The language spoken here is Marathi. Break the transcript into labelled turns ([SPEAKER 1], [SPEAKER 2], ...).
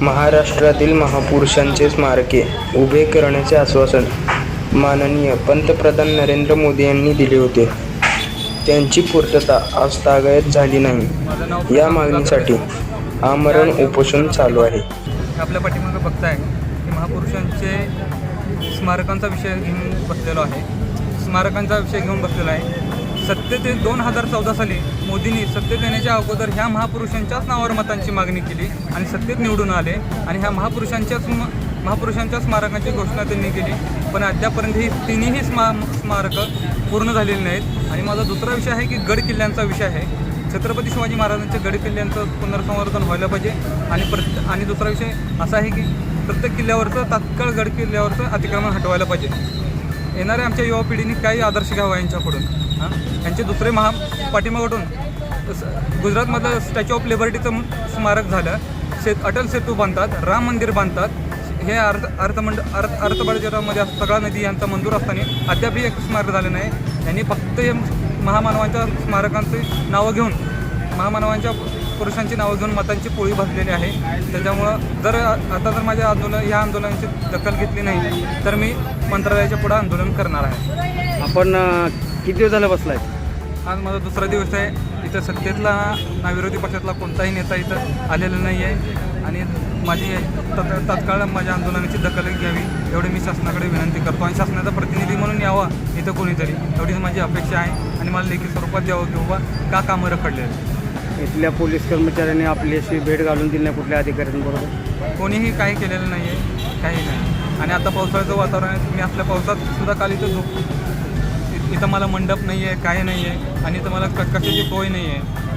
[SPEAKER 1] महाराष्ट्रातील महापुरुषांचे स्मारके उभे करण्याचे आश्वासन माननीय पंतप्रधान नरेंद्र मोदी यांनी दिले होते. त्यांची पूर्तता आज तागायत झाली नाही. या मागणीसाठी आमरण उपोषण चालू आहे.
[SPEAKER 2] आपल्या पाठीमागे बघताय की महापुरुषांचे स्मारकांचा विषय घेऊन बसलेलो आहे. स्मारकांचा विषय घेऊन बसलेला आहे. सत्तेत दोन हजार चौदा साली मोदींनी सत्तेत येण्याच्या अगोदर ह्या महापुरुषांच्याच नावावर मतांची मागणी केली आणि सत्तेत निवडून आले आणि ह्या महापुरुषांच्याच म- महापुरुषांच्या स्मारकांची घोषणा त्यांनी केली. पण अद्यापर्यंत ही तिन्ही स्मा स्मारकं पूर्ण झालेली नाहीत. आणि माझा दुसरा विषय आहे की गड किल्ल्यांचा विषय आहे. छत्रपती शिवाजी महाराजांच्या गड किल्ल्यांचं पुनर्संवर्धन व्हायला पाहिजे. आणि प्रत आणि दुसरा विषय असा आहे की प्रत्येक किल्ल्यावरचं तात्काळ गड किल्ल्यावरचं अतिक्रमण हटवायला पाहिजे. येणाऱ्या आमच्या युवा पिढीने काही आदर्श घ्यावा यांच्याकडून. हां? यांचे दुसरे महा पाठिंबाकडून स- गुजरातमधलं स्टॅच्यू ऑफ लिबर्टीचं स्मारक झालं. सेत अटल सेतू बांधतात राम मंदिर बांधतात. हे अर्थ अर्थमंड अर्थ अर्थबळजरामध्ये सगळा नदी यांचा मंजूर असताना अद्यापही एक स्मारक झालं नाही. यांनी फक्त हे महामानवांच्या स्मारकांची नावं घेऊन महामानवांच्या पुरुषांची नावं घेऊन मतांची पोळी भरलेली आहे. त्याच्यामुळं जर आता जर माझ्या आंदोलन या आंदोलनाची दखल घेतली नाही तर मी मंत्रालयाच्या पुढं आंदोलन करणार आहे.
[SPEAKER 3] आपण किती दिवस झालं बसलाय?
[SPEAKER 2] आज माझा दुसरा दिवस आहे. इथं सत्तेतला ना विरोधी पक्षातला कोणताही नेता इथं आलेला नाही आहे आणि माझी तत्- तात्काळ माझ्या आंदोलनाची दखल घ्यावी एवढी मी शासनाकडे विनंती करतो. आणि शासनाचा प्रतिनिधी म्हणून यावा इथं कोणीतरी. एवढीच माझी अपेक्षा आहे. आणि मला लेखी स्वरूपात द्यावं की बाबा का कामं रखडले
[SPEAKER 3] इथल्या पोलीस कर्मचाऱ्यांनी आपली अशी भेट घालून दिली नाही कुठल्या अधिकाऱ्यांबरोबर?
[SPEAKER 2] कोणीही काही केलेलं नाही आहे काही नाही. आणि आता पावसाळ्याचं वातावरण आहे. मी असल्या पावसात सुद्धा काल इथं झोप इथं मला मंडप नाही आहे काय नाही आहे आणि इथं मला क कशाची सोय नाही आहे